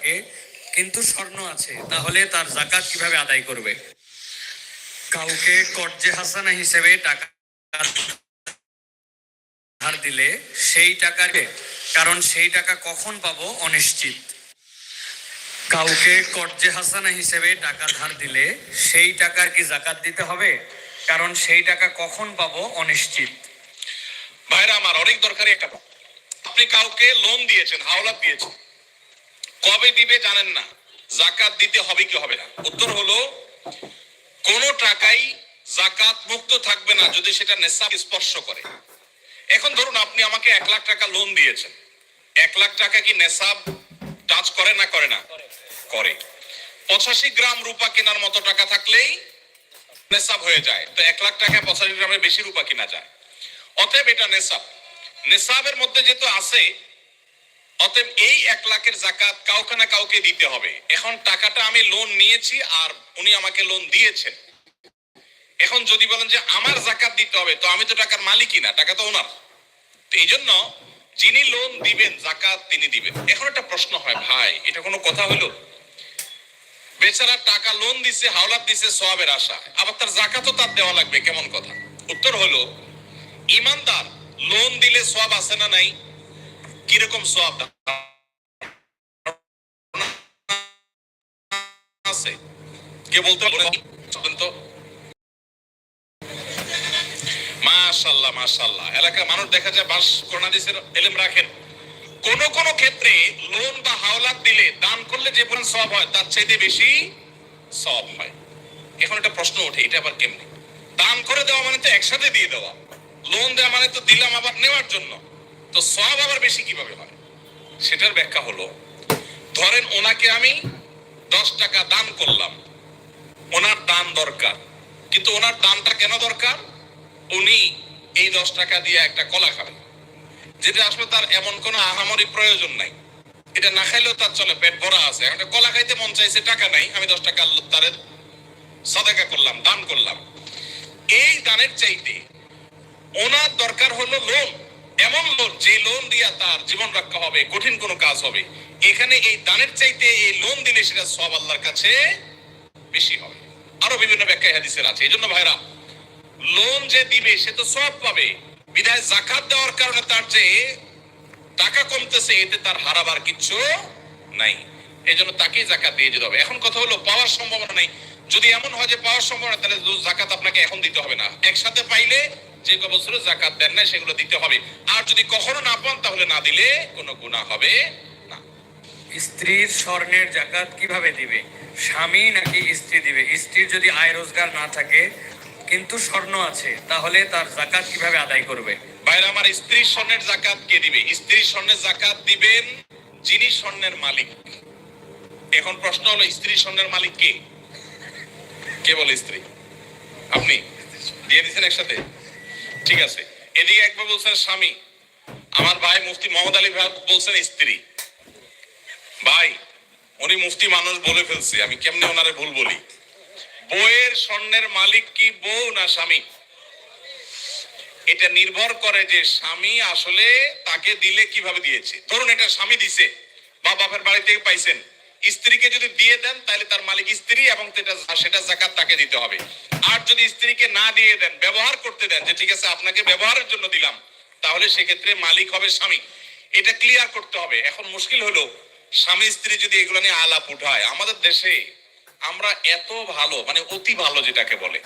থাকে, কিন্তু স্বর্ণ আছে, তাহলে তার জাকাত কীভাবে আদায় করবে? কাউকে কর্জে হাসানা হিসেবে টাকা ধার দিলে সেই টাকাকে কারণ সেই টাকা কখন পাবো? অনিশ্চিত। কাউকে কর্জে হাসানা হিসেবে টাকা ধার দিলে সেই টাকার কি জাকাত দিতে হবে? কারণ সেই টাকা কখন পাবো? অনিশ্চিত। ভাইরা, আমার অনেক দরকারি একটা আপনি কাউকে লোন দিয়েছেন, হাওলাত দিয়েছেন। কবে দিবে জানেন না। জাকাত দিতে হবে কি হবে না। উত্তর হলো, কোন টাকাই জাকাত মুক্ত থাকবে না যদি সেটা নেশাব স্পর্শ করে। এখন ধরুন আপনি আমাকে এক লাখ টাকা লোন দিয়েছেন। এক লাখ টাকা কি নেশাব টাচ করে না করে না? করে। পঁচাশি গ্রাম রূপা কেনার মতো টাকা থাকলেই নেশাব হয়ে যায়। তো এক লাখ টাকা পঁচাশি গ্রামের বেশি রূপা কিনা যায়। অতএব এটা নেশাব। নেশাবের মধ্যে যেহেতু আছে অতএব এই এক লাখের জাকাত কাউকে না কাউকে দিতে হবে। এখন টাকাটা আমি লোন নিয়েছি আর উনি আমাকে লোন দিয়েছেন। এখন যদি বলেন যে আমার জাকাত দিতে হবে, তো আমি তো টাকার মালিকই না, টাকা তো ওনার। এই জন্য যিনি লোন দিবেন জাকাত তিনি দিবেন। এখন একটা প্রশ্ন হয়, ভাই, এটা কোনো কথা হলো বেচারা টাকা লোন দিছে, হাওলাত দিছে, সওয়াবের আশা। আবার তার জাকাতও তার দেওয়া লাগবে, কেমন কথা? উত্তর হলো, ইমানদার লোন দিলে সওয়াব আছে না নাই? কীরকম সওয়াব? আছে। কে বলতে তো। মাশাল্লাহ মাশাল্লাহ মানুষ দেখা যায় বাস এলেম রাখেন। কোন কোন ক্ষেত্রে লোন বা হাওলাত দিলে দান করলে যে পরিমাণ সব হয়, তার চাইতে বেশি সব হয়। এখন একটা প্রশ্ন ওঠে, এটা আবার কেমনি? দান করে দেওয়া মানে তো একসাথে দিয়ে দেওয়া। লোন দেওয়া মানে তো দিলাম আবার নেওয়ার জন্য। তো সব আবার বেশি কীভাবে হয়? সেটার ব্যাখ্যা হলো, ধরেন ওনাকে আমি দশ টাকা দান করলাম। ওনার দান দরকার। কিন্তু ওনার দানটা কেন দরকার? উনি এই দশ টাকা দিয়ে একটা কলা খাবেন। যেটা আসলে তার এমন কোনো আহামরি প্রয়োজন নাই। এটা না খাইলেও তার চলে, পেট ভরা আছে। একটা কলা খাইতে মন চাইছে, টাকা নাই, আমি দশ টাকা তার সদাকা করলাম, দান করলাম। এই দানের চাইতে ওনার দরকার হলো লোন। এমন লোন যে লোন দিয়া তার জীবন রক্ষা হবে, কঠিন কোনো কাজ হবে। এখানে এই দানের চাইতে এই লোন দিলে সেটা সব আল্লাহর কাছে বেশি হবে। আরও বিভিন্ন ব্যাখ্যা হাদিসের আছে। এই জন্য ভাইরা লোন যে দিবে, সে তো সব পাবে। বিধায় জাকাত দেওয়ার কারণে তার যে টাকা কমতেছে, এতে তার হারাবার কিচ্ছু নাই। এই জন্য তাকেই জাকাত দিয়ে যেতে হবে। এখন কথা হলো, পাওয়ার সম্ভাবনা নাই। যদি এমন হয় যে পাওয়ার সম্ভাবনা, তাহলে জাকাত আপনাকে এখন দিতে হবে না। একসাথে পাইলে যে ক জাকাত দেন না সেগুলো দিতে হবে। আর যদি কখনো না পান তাহলে না দিলে কোনো গুণা হবে না। স্ত্রীর স্বর্ণের জাকাত কীভাবে দিবে? স্বামী নাকি স্ত্রী দিবে? স্ত্রীর যদি আয় রোজগার না থাকে কিন্তু স্বর্ণ আছে তাহলে তার জাকাত কীভাবে আদায় করবে? বাইরে আমার স্ত্রীর স্বর্ণের জাকাত কে দিবে? স্ত্রীর স্বর্ণের জাকাত দিবেন যিনি স্বর্ণের মালিক। এখন প্রশ্ন হলো স্ত্রী স্বর্ণের মালিক কে? কে বলে স্ত্রী? আপনি? দিয়ে দিচ্ছেন একসাথে? ঠিক আছে। এদিকে একবার বলছেন স্বামী, আমার ভাই মুফতি মোহাম্মদ আলী ভাই বলছেন স্ত্রী। ভাই, উনি মুফতি মানুষ বলে ফেলছে, আমি কেমনে ওনারে ভুল বলি? বইয়ের স্বর্ণের মালিক কি বউ না স্বামী? এটা নির্ভর করে যে স্বামী আসলে তাকে দিলে কীভাবে দিয়েছে। ধরুন এটা স্বামী দিছে, বা বাপের বাড়ি থেকে পাইছেন। স্ত্রীকে যদি দিয়ে দেন, তাহলে তার মালিক স্ত্রী এবং সেটা জাকাত তাকে দিতে হবে। আর যদি স্ত্রীকে না দিয়ে দেন, ব্যবহার করতে দেন, যে ঠিক আছে, আপনাকে ব্যবহারের জন্য দিলাম, তাহলে সেক্ষেত্রে মালিক হবে স্বামী। এটা ক্লিয়ার করতে হবে। এখন মুশকিল হলো, স্বামী স্ত্রী যদি এগুলো নিয়ে আলাপ উঠায়, আমাদের দেশে আমরা এত ভালো মানে অতি ভালো যেটাকে বলে।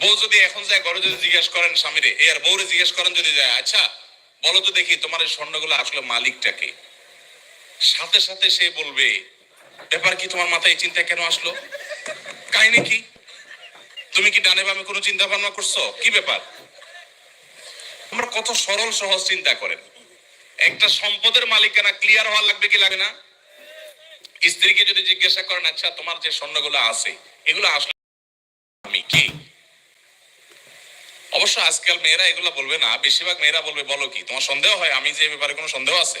বউ যদি এখন যায় ঘরে যদি জিজ্ঞেস করেন স্বামীরে এ আর বউরে জিজ্ঞেস করেন যদি যায় আচ্ছা বলো তো দেখি, তোমার এই স্বর্ণগুলো আসলে মালিকটাকে। সাথে সাথে সে বলবে ব্যাপার কি তোমার মাথায় এই চিন্তা কেন আসলো? কাহিনী কি? তুমি কি ডানে বামে কোনো চিন্তা ভাবনা করছ? কি ব্যাপার? আমরা কত সরল, সহজ চিন্তা করেন। একটা সম্পদের মালিকানা ক্লিয়ার হওয়া লাগবে কি লাগে না? স্ত্রীকে যদি জিজ্ঞাসা করেন আচ্ছা তোমার যে স্বর্ণগুলো আছে, এগুলো আসলে আমি কি? অবশ্য আজকাল মেয়েরা এগুলো বলবে না। বেশিরভাগ মেয়েরা বলবে, বলো কি, তোমার সন্দেহ হয়? আমি যে ব্যাপারে কোনো সন্দেহ আছে?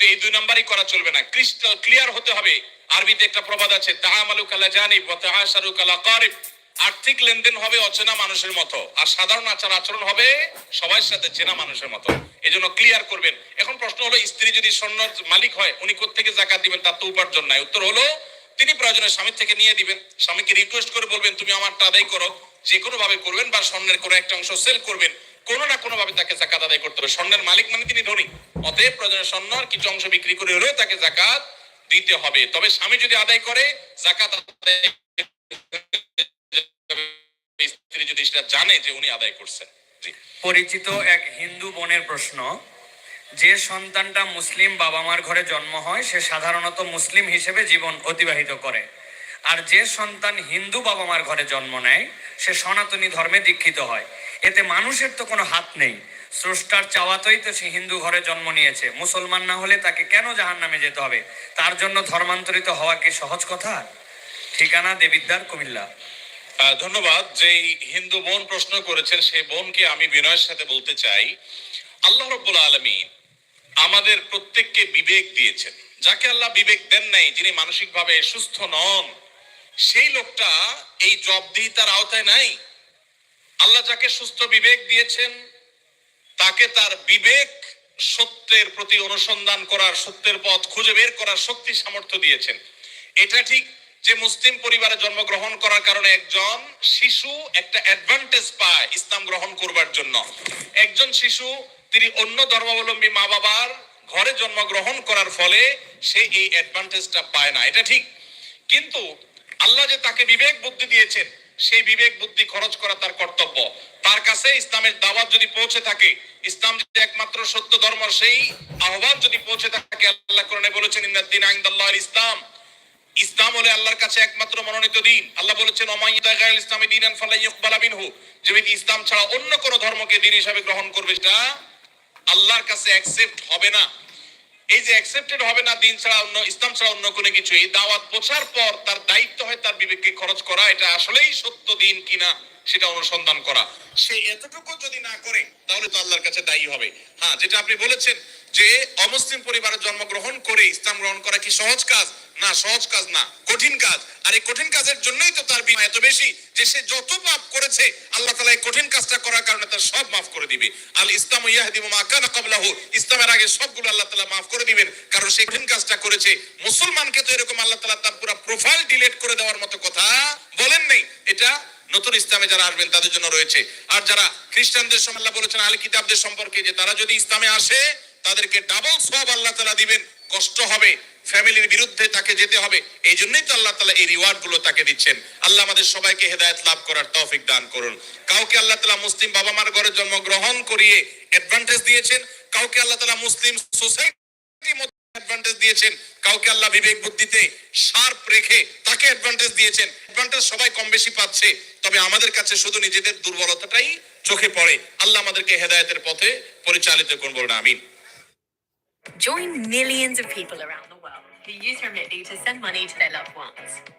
তো এই দুই নাম্বারই করা চলবে না। ক্রিস্টাল ক্লিয়ার হতে হবে। আরবিতে একটা প্রবাদ আছে তাহামালু কালা জানিব তাহাশারু কালা কারিব। আর্থিক লেনদেন হবে অচেনা মানুষের মতো, আর সাধারণ আচার আচরণ হবে সবার সাথে চেনা মানুষের মতো। এই জন্য ক্লিয়ার করবেন। এখন প্রশ্ন হলো, স্ত্রী যদি স্বর্ণ মালিক হয়, উনি কোথেকে জাকাত দিবেন তার তো উপার্জন নাই। উত্তর হলো, তিনি প্রয়োজনে স্বামীর থেকে নিয়ে দিবেন। স্বামীকে রিকোয়েস্ট করে বলবেন, তুমি আমারটা আদায় করো। যে কোনো ভাবে করবেন বা স্বর্ণের কোনো একটা অংশ সেল করবেন। কোনো না কোনো ভাবে তাকে জাকাত আদায় করতে হবে। স্বর্ণের মালিক মানে তিনি ধনী। অতএব প্রয়োজনে স্বর্ণ আর কিছু অংশ বিক্রি করে হলেও তাকে জাকাত দিতে হবে। তবে স্বামী যদি আদায় করে, জাকাত স্ত্রী যদি সেটা জানে যে উনি আদায় করছেন। পরিচিত এক হিন্দু বোনের প্রশ্ন, যে সন্তানটা মুসলিম বাবা মার ঘরে জন্ম হয়, সে সাধারণত মুসলিম হিসেবে জীবন অতিবাহিত করে। আর যে সন্তান হিন্দু বাবা মার ঘরে জন্ম নেয়, সে সনাতনী ধর্মে দীক্ষিত হয়। এতে মানুষের তো কোনো হাত নেই। স্রষ্টার চাওয়াতেই তো সে হিন্দু ঘরে জন্ম নিয়েছে। মুসলমান না হলে তাকে কেন জাহান নামে যেতে হবে? তার জন্য ধর্মান্তরিত হওয়া কি সহজ কথা? ঠিকানা দেবিদ্দার কুমিল্লা। ধন্যবাদ। যেই হিন্দু বোন প্রশ্ন করেছেন সেই বোনকে আমি বিনয়ের সাথে বলতে চাই। আল্লাহ রব্বুল আলমী আমাদের প্রত্যেককে বিবেক দিয়েছেন। যাকে আল্লাহ বিবেক দেন নাই, যিনি মানসিকভাবে সুস্থ নন, সেই লোকটা এই জবদিহিতার আওতায় নাই? আল্লাহ যাকে সুস্থ বিবেক দিয়েছেন, তাকে তার বিবেক সত্যের প্রতি অনুসন্ধান করার, সত্যের পথ খুঁজে বের করার শক্তি সামর্থ্য দিয়েছেন। এটা ঠিক যে মুসলিম পরিবারে জন্মগ্রহণ করার কারণে একজন শিশু একটা অ্যাডভান্টেজ পায় ইসলাম গ্রহণ করবার জন্য। একজন শিশু, তিনি অন্য ধর্মাবলম্বী মা বাবার ঘরে জন্মগ্রহণ করার ফলে সে এই অ্যাডভান্টেজটা পায় না। এটা ঠিক। কিন্তু আল্লাহ যে তাকে বিবেক বুদ্ধি দিয়েছেন সেই বিবেক, বুদ্ধি, খরচ করা তার কর্তব্য। তার কাছে ইসলামের দাওয়াত যদি পৌঁছে থাকে, ইসলাম যে একমাত্র সত্য ধর্ম, সেই আহ্বান যদি পৌঁছে থাকে, আল্লাহ কোরআনে বলেছেন ইন্নাদ্দিন আইন্দাল্লাহর ইসলাম। ইসলাম হলে আল্লাহর কাছে একমাত্র মনোনীত দিন। আল্লাহ বলেছেন অমাইদা গায়ল ইসলামী দিনান ফালাই ইকবালা মিনহু। যে ব্যক্তি ইসলাম ছাড়া অন্য কোন ধর্মকে দিন হিসাবে গ্রহণ করবে, সেটা আল্লাহর কাছে অ্যাকসেপ্ট হবে না। এই যে অ্যাকসেপ্টেড হবে না, দিন ছাড়া অন্য, ইসলাম ছাড়া অন্য কোনো কিছু এই দাওয়াত পৌঁছার পর তার দায়িত্ব হয় তার বিবেককে খরচ করা, এটা আসলেই সত্য দিন কিনা সেটা অনুসন্ধান করা। সে এতটুকু যদি না করে, তাহলে তো আল্লাহর কাছে দায়ী হবে। হ্যাঁ যেটা আপনি বলেছেন যে অমুসলিম পরিবারে জন্মগ্রহণ করে ইসলাম গ্রহণ করা কি সহজ কাজ? না, সহজ কাজ না, কঠিন কাজ। আর এই কঠিন কাজের জন্যই তো তার বিমা এত বেশি যে সে যত পাপ করেছে, আল্লাহ তালা এই কঠিন কাজটা করার কারণে তার সব মাফ করে দিবে। আল ইসলাম ইয়াহদিমু মা কানা ইসলামের আগে সবগুলো আল্লাহ তালা মাফ করে দিবেন, কারণ সে কঠিন কাজটা করেছে। মুসলমানকে তো এরকম আল্লাহ তালা তার পুরো প্রোফাইল ডিলিট করে দেওয়ার মতো কথা বলেন নাই। এটা নতুন ইসলামে যারা আসবেন, তাদের জন্য রয়েছে। আর যারা খ্রিস্টানদের সময় আল্লাহ বলেছেন আল কিতাবদের সম্পর্কে, যে তারা যদি ইসলামে আসে, তাদেরকে ডাবল সব আল্লাহ তালা দিবেন, কষ্ট হবে। ফ্যামিলির বিরুদ্ধে তাকে যেতে হবে, এই জন্যই তো আল্লাহ তালা এই রিওয়ার্ডগুলো তাকে দিচ্ছেন। আল্লাহ আমাদের সবাইকে হেদায়ত লাভ করার তৌফিক দান করুন। কাউকে আল্লাহ তালা মুসলিম বাবা মার ঘরে জন্মগ্রহণ করিয়ে অ্যাডভান্টেজ দিয়েছেন, কাউকে আল্লাহ তালা মুসলিম সোসাইটি অ্যাডভান্টেজ দিয়েছেন, কাউকে আল্লাহ বিবেক বুদ্ধিতে শার্প রেখে তাকে অ্যাডভান্টেজ দিয়েছেন। অ্যাডভান্টেজ সবাই কম বেশি পাচ্ছে, তবে আমাদের কাছে শুধু নিজেদের দুর্বলতাটাই চোখে পড়ে। আল্লাহ আমাদেরকে হেদায়েতের পথে পরিচালিত করব বলুন, আমিন। Join millions of people around to use your to send money to their loved ones.